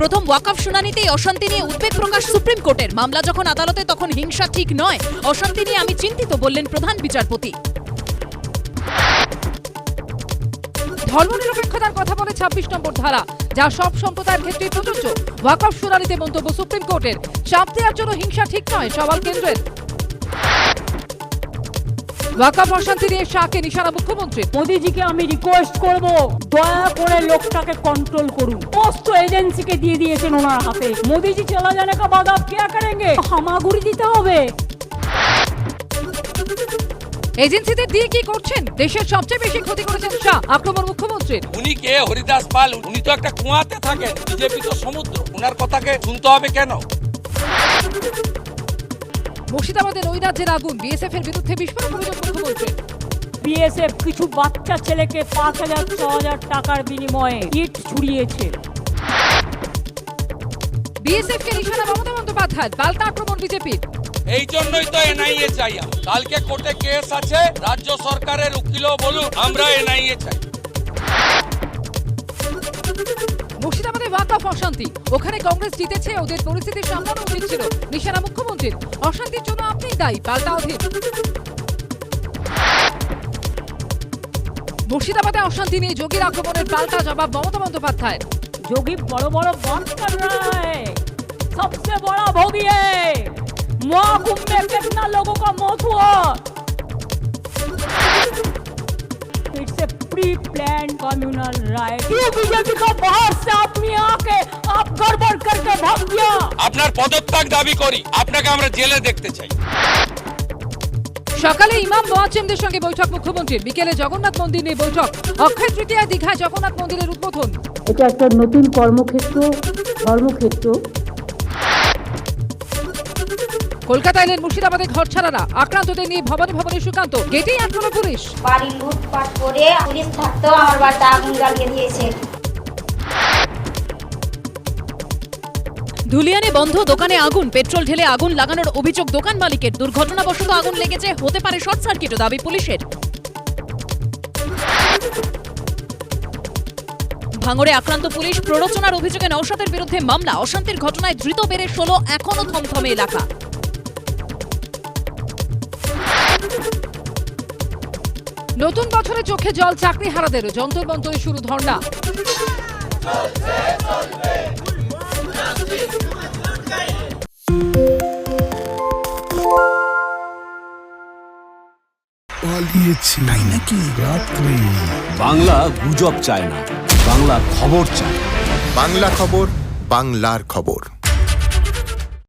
প্রথম ওয়াকফ শুনানিতেই অশান্তি নিয়ে উদ্বেগ প্রকাশ সুপ্রিম কোর্টের। মামলা যখন আদালতে, তখন হিংসা ঠিক নয়। অশান্তি নিয়ে আমি চিন্তিত, বললেন প্রধান বিচারপতি। ধর্মনিরপেক্ষতার কথা বলে ছাব্বিশ নম্বর ধারা, যা সব সম্প্রদায়ের ক্ষেত্রে প্রযোজ্য। ওয়াকফ শুনানিতে মন্তব্য সুপ্রিম কোর্টের। চাপ দেওয়ার জন্য হিংসা ঠিক নয়, সওয়াল কেন্দ্রের। ওয়াকাফ অশান্তি নিয়ে শাহকে নিশানা মুখ্যমন্ত্রী মোদিজিকে আমি রিকোয়েস্ট করব দয়া করে লোকটাকে কন্ট্রোল করুন। পোস্ট এজেন্সিকে দিয়ে দিয়েছেন ওনার হাতে। মোদিজি চলা জানে কা বাদাব কে কেয়া করেঙ্গে? হামাগুড়ি দিতে হবে। এজেন্সিতে দিয়ে কি করছেন? দেশের সবচেয়ে বেশি ক্ষতি করেছেন শাহ আক্রমণ মুখ্যমন্ত্রী উনি কে? হরিদাস পাল উনি তো একটা কুয়াতে থাকেন। বিজেপি তো সমুদ্র। ওনার কথাকে শুনতে হবে কেন? মুর্শিদাবাদের ওই রাজ্যের আগুন। বিএসএফ এর বিরুদ্ধে বিস্ফোরক অভিযোগ মুখ্যমন্ত্রী বিএসএফ কিছু বাচ্চা ছেলেকে পাঁচ হাজার ছ হাজার টাকার বিনিময়ে ইট ছুড়িয়েছে। বিএসএফ কে নিশানা মমতা বন্দ্যোপাধ্যায় পাল্টা আক্রমণ বিজেপির। এই জন্যই তো এনআইএ চাই কালকে কোর্টে কেস আছে রাজ্য সরকারের উকিলও বলুন আমরা এনআইএ চাই। মুর্শিদাবাদে ওয়াকফ অশান্তি ওখানে কংগ্রেস জিতেছে ওদের পরিস্থিতি সামলানো উচিত ছিল নিশানা মুখ্যমন্ত্রীর অশান্তির জন্য আপনি দায়ী পাল্টা অধীর মুর্শিদাবাদে অশান্তি নিয়ে যোগীর আক্রমণের পাল্টা জবাব মমতা বন্দ্যোপাধ্যায় जोगी बड़ो बड़ो बात कर रहा है सबसे बड़ा भोगी है महाकुंभ में कितना लोगों का मौत हुआ it's a pre plan communal right क्यों बीजेपी का बाहर से आदमी आके आप गड़बड़ करके भाग गया আপনার পদত্যাগ দাবি করি আপনাকে আমরা জেলে দেখতে চাই সকালে ইমাম মোয়াজ্জেমদের সঙ্গে বৈঠক মুখ্যমন্ত্রীর বিকেলে জগন্নাথ মন্দির নিয়ে বৈঠক অক্ষয় তৃতীয়া দীঘায় জগন্নাথ মন্দিরের উদ্বোধন এটা একটা নতুন কর্মক্ষেত্র ধর্মক্ষেত্র কলকাতা এলেন মুর্শিদাবাদে ঘর ছাড়ারা আক্রান্তদের নিয়ে ভবনে ভবনে সুকান্ত গেটেই আটকানো পুলিশ। বাড়ি লুটপাট করে পুলিশ থাকতেও আমার বাড়িতে আগুন জ্বালিয়ে দিয়েছে। ধুলিয়ানে বন্ধ দোকানে আগুন পেট্রোল ঢেলে আগুন লাগানোর অভিযোগ দোকান মালিকের। দুর্ঘটনাবশত আগুন লেগেছে হতে পারে শর্ট সার্কিটও দাবি পুলিশের। ভাঙড়ে আক্রান্ত পুলিশ প্ররোচনার অভিযোগে নৌসাদের বিরুদ্ধে মামলা অশান্তির ঘটনায় ধৃত বেড়ে ষোলো এখনও থমথমে এলাকা। নতুন বছরে চোখে জল চাকরি হারাদের যন্তর মন্তরে শুরু ধর্ণা। পালিয়েছে তাই নাকি? রাত্রে। বাংলা গুজব চায় না বাংলা খবর চায় বাংলা খবর বাংলার খবর।